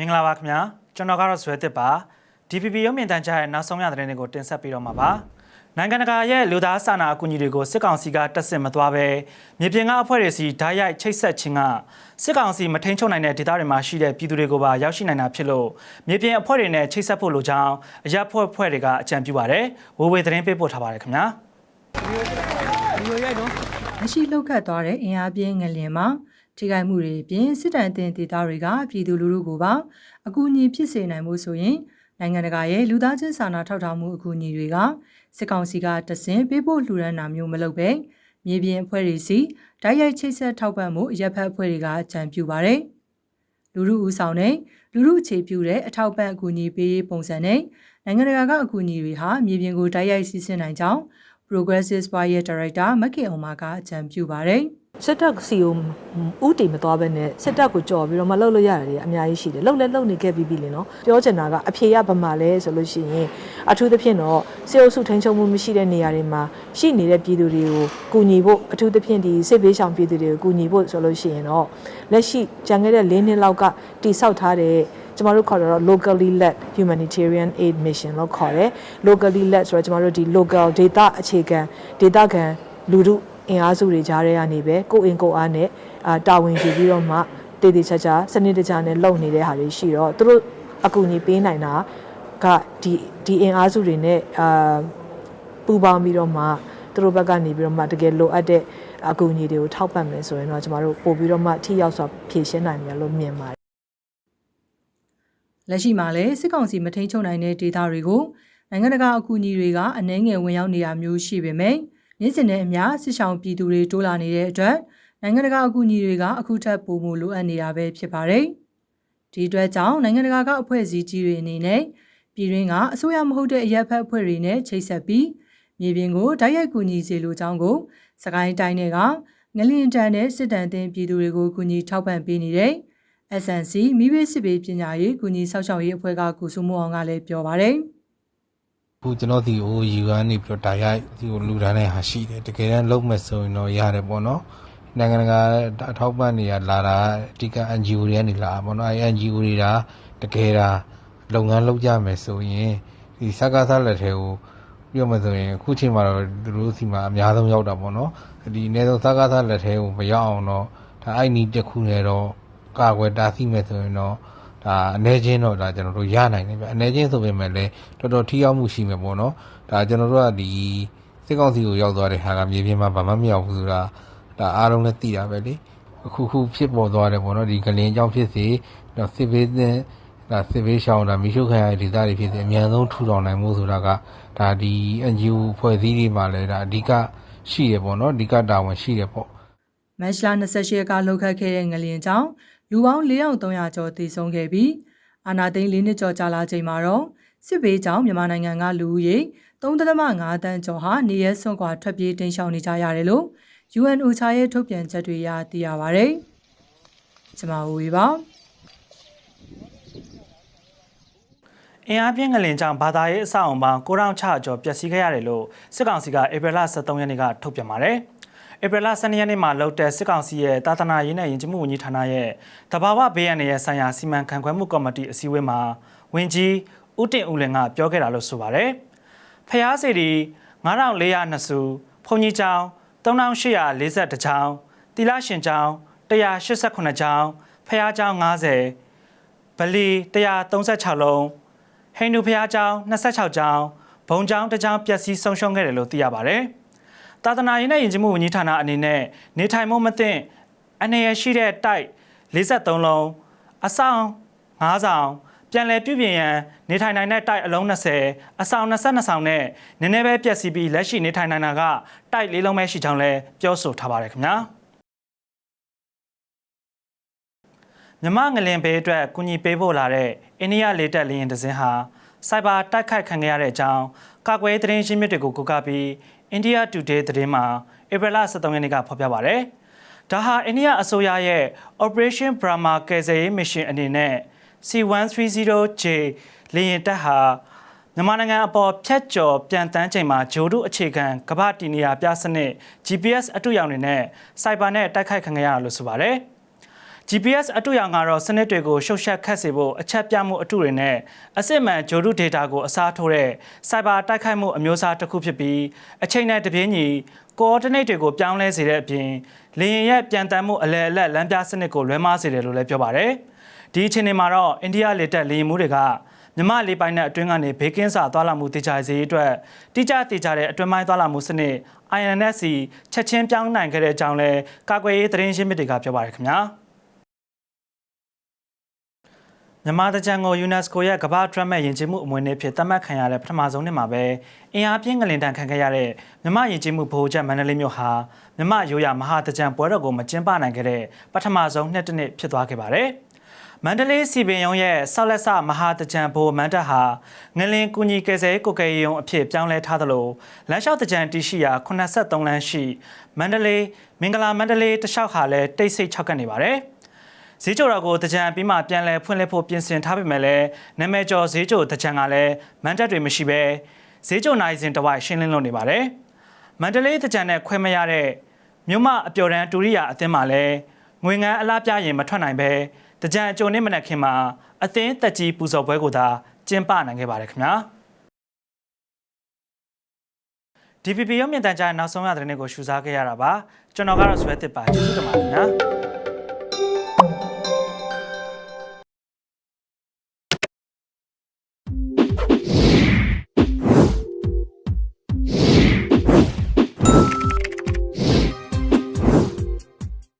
မင်္ဂလာပါခင်ဗျာကျွန်တော်ကတော့ဇွဲတစ်ပါ DPP ရုပ်မြင်သံကြားရဲ့နောက်ဆုံးရသတင်းတွေကိုတင်ဆက်ပေးတော့မှာပါနိုင်ငံတကာရဲ့လူသားစာနာအကူအညီတွေကိုစစ်ကောင်စီကတက်ဆင်မသွားပဲမြေပြင်ကအဖွဲ့တွေစီဓာတ်ရိုက်ချိတ်ဆက်ခြင်းကစစ်ကောင်စီမထိန်ချုပ်နိုင်တဲ့ဒေသတွေမှာရှိတဲ့ပြည်သူတွေကိုပါရောက်ရှိနိုင်တာဖြစ်လို့မြေပြင်အဖွဲ့တွေနဲ့ချိတ်ဆက်ဖို့လိုကြောင်းအရက်ဖွဲ့ဖွဲ့တွေကအကြံပြုပါတယ်ဝေဝေသတင်းပေးပို့ထားပါတယ်ခင်ဗျာမရှိလောက်ခတ်သွားတဲ့အင်အားပြင်းငလျင်မှာ ထိခိုက်မှုတွေအပြင်စစ်တမ်းတင်ဒေသတွေကပြည်သူလူထုကိုပါအကူအညီဖြစ်စေနိုင်မှုဆိုရင်နိုင်ငံတကာရဲ့လူသားချင်းစာနာထောက်ထားမှုအကူအညီတွေကစစ်ကောင်စီကတဆင်ပေးဖို့လှူဒန်းတာမျိုးမလုပ်ပဲမြေပြင်အဖွဲ့တွေစီတိုက်ရိုက်ချိတ်ဆက်ထောက်ပံ့မှုအရက်ဖက်အဖွဲ့တွေကအကြံပြုပါတယ်လူထုဦးဆောင်တဲ့လူထုအခြေပြုတဲ့အထောက်ပံ့အကူအညီပေးရေးပုံစံနဲ့နိုင်ငံတကာကအကူအညီတွေဟာမြေပြင်ကိုတိုက်ရိုက်စီးဆင်းနိုင်ကြောင်း Progressive Spire ရဲ့ Director မက်ကေအောင်မာကအကြံပြုပါတယ်။ စစ်တပ်စီကိုဥတီမသွားဘဲနဲ့စစ်တပ်ကိုကြော်ပြီးတော့မလှုပ်လို့ရတယ်တွေအများကြီးရှိတယ်လှုပ်လဲလှုပ်နေခဲ့ပြီးပြီလေနော်ပြောချင်တာကအဖြေရဗမာလဲဆိုလို့ရှိရင်အထူးသဖြင့်တော့စေအုပ်စုထိန်းချုပ်မှုမရှိတဲ့နေရာတွေမှာရှိနေတဲ့ပြည်သူတွေကိုကူညီဖို့အထူးသဖြင့်ဒီစစ်ဘေးရှောင်ပြည်သူတွေကိုကူညီဖို့ဆိုလို့ရှိရင်တော့လက်ရှိကြံခဲ့တဲ့၄နှစ်လောက်ကတိဆောက်ထားတဲ့ကျမတို့ခေါ်တော့ locally led humanitarian aid mission လို့ခေါ်တယ် locally led ဆိုတော့ကျမတို့ဒီ local data အခြေခံ data ခံလူထု အင်အားစုတွေကြားထဲကနေပဲကိုယ်အင်ကိုယ်အားနဲ့အာတာဝန်ယူပြီးတော့မှတည်တည်ချာချာစနစ်တကျနဲ့လုပ်နေတဲ့ဟာတွေရှိတော့သူတို့အကူအညီပေးနိုင်တာကဒီဒီအင်အားစုတွေနဲ့အာပူးပေါင်းပြီးတော့မှသူတို့ဘက်ကနေပြီးတော့မှတကယ်လိုအပ်တဲ့အကူအညီတွေကိုထောက်ပံ့မယ်ဆိုရင်တော့ကျမတို့ပို့ပြီးတော့မှထိရောက်စွာဖြည့်ရှင်းနိုင်မယ်လို့မြင်ပါတယ်လက်ရှိမှာလည်းစစ်ကောင်စီမထိန်ချုပ်နိုင်တဲ့ဒေသတွေကိုနိုင်ငံတကာအကူအညီတွေကအနှဲငယ်ဝင်ရောက်နေတာမျိုးရှိပေမဲ့ မြင့်စင်တဲ့အများစစ်ဆောင်ပြည်သူတွေတိုးလာနေတဲ့အတွက်နိုင်ငံတကာအကူအညီတွေကအခုထပ်ပိုမိုလိုအပ်နေတာပဲဖြစ်ပါတယ်။ဒီအတွက်ကြောင့်နိုင်ငံတကာကအဖွဲ့အစည်းကြီးတွေအနေနဲ့ပြည်တွင်းကအစိုးရမဟုတ်တဲ့အရက်ဖက်အဖွဲ့တွေနဲ့ချိတ်ဆက်ပြီးမြေပြင်ကိုတိုက်ရိုက်ကူညီစေလိုကြောင်းကိုစကိုင်းတိုင်းတွေကငလျင်တန်တဲ့စစ်တမ်းတင်ပြည်သူတွေကိုကူညီထောက်ပံ့ပေးနေတဲ့ SNC မိဘစစ်ပေးပညာရေးကူညီဆောက်ရှောက်ရေးအဖွဲ့ကကုစုမအောင်ကလည်းပြောပါတယ် အခုကျွန်တော်ဒီဟိုယူကနေပြီးတော့ဒါရိုက်ဒီကိုလူဒန်းတဲ့ဟာရှိတယ်တကယ်တမ်းလုံးမဲ့ဆိုရင်တော့ရတယ်ပေါ့နော်နိုင်ငံတကာအထောက်ပံ့နေရလာတာအဓိက NGO တွေကနေလာပေါ့နော်အဲ NGO တွေကတကယ်ဒါလုပ်ငန်းလုပ်ကြမယ်ဆိုရင်ဒီစကားစားလက်ထဲကိုပြောမှဆိုရင်အခုချိန်မှာတော့သူတို့စီမှာအများဆုံးရောက်တာပေါ့နော်ဒီအနည်းဆုံးစကားစားလက်ထဲကိုမရောက်အောင်တော့ဒါအဲ့နီးတစ်ခုနဲ့တော့ကာကွယ်တားဆီးမယ်ဆိုရင်တော့ ဒါအနေချင်းတော့ဒါကျွန်တော်တို့ရနိုင်တယ်ဗျအနေချင်းဆိုပေမဲ့လည်းတော်တော်ထိရောက်မှုရှိမယ်ပေါ့နော်ဒါကျွန်တော်တို့ကဒီစစ်ကောင်စီကိုရောက်သွားတဲ့ဟာကမြေပြင်မှာဘာမှမရောက်ဘူးဆိုတာဒါအားလုံးလည်းသိတာပဲလေအခုခုဖြစ်ပေါ်သွားတယ်ပေါ့နော်ဒီကလင်အကြောင်းဖြစ်စေတော့စစ်ဘေးသင်းဒါစစ်ဘေးရှောင်းတာမိရှုခံရတဲ့ဒေသတွေဖြစ်စေအများဆုံးထူထောင်နိုင်မှုဆိုတာကဒါဒီ NGO ဖွဲ့စည်းတွေမှာလည်းဒါအဓိကရှိရပေါ့နော်အဓိကတာဝန်ရှိရပေါ့။မတ်လ28ရက်ကလှုပ်ခတ်ခဲ့တဲ့ငလျင်ကြောင့် လူပေါင်း4300ကျော်သေဆုံးခဲ့ပြီးအာနာသိန်း၄နှစ်ကျော်ကြာလာချိန်မှာတော့စစ်ဘေးကြောင့်မြန်မာနိုင်ငံကလူဦးရေ3.5တန်းကျော်ဟာနေရဲစွန့်ခွာထွက်ပြေးတိမ်းရှောင်နေကြရတယ်လို့ UNOCHA ရဲ့ထုတ်ပြန်ချက်တွေအရသိရပါဗျ။ကျွန်မဝေပါအင်အားပြင်းငလင်ကြောင့်ဘာသာရေးအဆောက်အအုံပေါင်း9600ကျော်ပျက်စီးခဲ့ရတယ်လို့စစ်ကောင်စီကဧပြီလ23ရက်နေ့ကထုတ်ပြန်ပါတယ်။ ဧပြီလ12ရက်နေ့မှာလုပ်တဲ့စစ်ကောင်စီရဲ့တာသနာရေးနဲ့ယဉ်ကျေးမှုဝန်ကြီးဌာနရဲ့တဘာဝဘေးရန်ရဲ့ဆိုင်ရာစီမံခန့်ခွဲမှုကော်မတီအစည်းအဝေးမှာဝန်ကြီးဦးတင်ဦးလင်ကပြောခဲ့တာလို့ဆိုပါတယ်။ဖျားစီဒီ9402စုဖုန်ကြီးကျောင်း3842ကျောင်းတီလာရှင်ကျောင်း189ကျောင်းဖျားကျောင်း90ဗလီ136လုံးဟိန္ဒူဘုရားကျောင်း26ကျောင်းဘုံကျောင်းတစ်ကျောင်းပျက်စီးဆုံးရှုံးခဲ့တယ်လို့သိရပါဗျ။ သာသနာရေးနဲ့ယဉ်ကျေးမှုဝန်ကြီးဌာနအနေနဲ့နေထိုင်မှုမသင့်အနေရရှိတဲ့တိုက်53လုံးအဆောင်9ဆောင်ပြန်လည်ပြုပြင်ရန်နေထိုင်နိုင်တဲ့တိုက်အလုံး20အဆောင်22ဆောင်နဲ့နည်းနည်းပဲပျက်စီးပြီးလက်ရှိနေထိုင်နိုင်တာကတိုက်လေးလုံးပဲရှိကြောင်းလည်းပြောဆိုထားပါတယ်ခင်ဗျာ။မြမငလင်ဘေးအတွက်ကုညီပေးဖို့လာတဲ့အိန္ဒိယလေတပ်လေယာဉ်တစ်စင်းဟာ စိုက်ဘာတိုက်ခိုက်ခံခဲ့ရတဲ့အကြောင်းကာကွယ်ရေးသတင်းရှင်းမြစ်တွေကိုကူကပြီးအိန္ဒိယ Today သတင်းမှာဧပြီလ23ရက်နေ့ကဖော်ပြပါဗျ။ဒါဟာအိန္ဒိယအစိုးရရဲ့ Operation Brahma ကယ်ဆယ်ရေးမစ်ရှင်အနေနဲ့ C130J လေယာဉ်တပ်ဟာမြန်မာနိုင်ငံအပေါ်ဖြတ်ကျော်ပြန်တန်းချိန်မှာဂျိုဒုအခြေခံကမ္ဘာတီနေယာပြစနစ် GPS အတူရောင်တွေနဲ့စိုက်ဘာနဲ့တိုက်ခိုက်ခံခဲ့ရတာလို့ဆိုပါတယ်။ GPS အတူရောင်ကတော့စနစ်တွေကိုရှုပ်ရှက်ခတ်စေဖို့အချက်ပြမှုအတူတွေနဲ့အစစ်မှန်ဂျိုဒုဒေတာကိုအစားထိုးတဲ့စိုက်ဘာတိုက်ခိုက်မှုအမျိုးအစားတစ်ခုဖြစ်ပြီးအချိန်နဲ့တပြေးညီ coordinate တွေကိုပြောင်းလဲစေတဲ့အပြင်လေယာဉ်ရဲ့ပြန်တမ်းမှုအလဲအလက်လမ်းပြစနစ်ကိုလွဲမှားစေတယ်လို့လည်းပြောပါတယ်။ဒီအချိန်မှာတော့အိန္ဒိယလေတပ်လေယာဉ်မှုတွေကမြမလေးပိုင်းနဲ့အတွင်းကနေဘေးကင်းစာသွားလာမှုတည်ကြစေရေးအတွက်တိကျတည်ကြတဲ့အတွင်းပိုင်းသွားလာမှုစနစ် INSC ချက်ချင်းပြောင်းနိုင်ခဲ့တဲ့အကြောင်းလဲကာကွယ်ရေးသတင်းရှင်းမြစ်တွေကပြောပါတယ်ခင်ဗျာ မြန်မာတကြံကို UNESCO ရဲ့ကမ္ဘာ့ဒရတ်မဲ့ယဉ်ကျေးမှုအမွေအနှစ်ဖြစ်သတ်မှတ်ခံရတဲ့ပထမဆုံးနှစ်မှာပဲအင်အားပြင်းငလင်တန်ခံခဲ့ရတဲ့မြန်မာယဉ်ကျေးမှုဗဟိုချက်မန္တလေးမြို့ဟာမြန်မာရိုးရာမဟာတကြံပွဲတော်ကိုမကျင်းပနိုင်ခဲ့တဲ့ပထမဆုံးနှစ်တစ်နှစ်ဖြစ်သွားခဲ့ပါတယ်။မန္တလေးစီပင်ရုံရဲ့ဆောက်လက်ဆမဟာတကြံဘိုမန်တက်ဟာငလင်ကူညီကယ်ဆယ်ရေးကိုကယ်ရေးရုံအဖြစ်ပြောင်းလဲထားသလိုလမ်းလျှောက်တကြံတီရှိရာ83လမ်းရှိမန္တလေးမင်္ဂလာမန္တလေးတလျှောက်ဟာလည်းတိတ်ဆိတ်၆ကပ်နေပါတယ်။ ဈေးကြော်တော်ကိုတကြံပြီးမှပြန်လဲဖွင့်လှစ်ဖို့ပြင်ဆင်ထားပေမဲ့လည်းနာမည်ကျော်ဈေးကြော်တကြံကလည်းမန်တက်တွေမရှိဘဲဈေးကြော်နိုင်စဉ်တစ်ဝိုက်ရှင်းလင်းလုပ်နေပါတယ်။မန္တလေးတကြံနဲ့ခွဲမရတဲ့မြို့မအပျော်တန်းတူရိယာအသင်းမှာလည်းငွေငန်းအလားပြရင်မထွက်နိုင်ပဲတကြံအကြိုနေ့မနက်ခင်းမှာအသင်းတက်ကြီးပူဇော်ပွဲကိုသာကျင်းပနိုင်ခဲ့ပါတယ်ခင်ဗျာ။ DVB ရုပ်မြင်သံကြားနောက်ဆုံးရတဲ့နေ့ကိုရှုစားခဲ့ရတာပါကျွန်တော်ကတော့ဆွဲတစ်ပါကျေးဇူးတင်ပါတယ်ခင်ဗျာ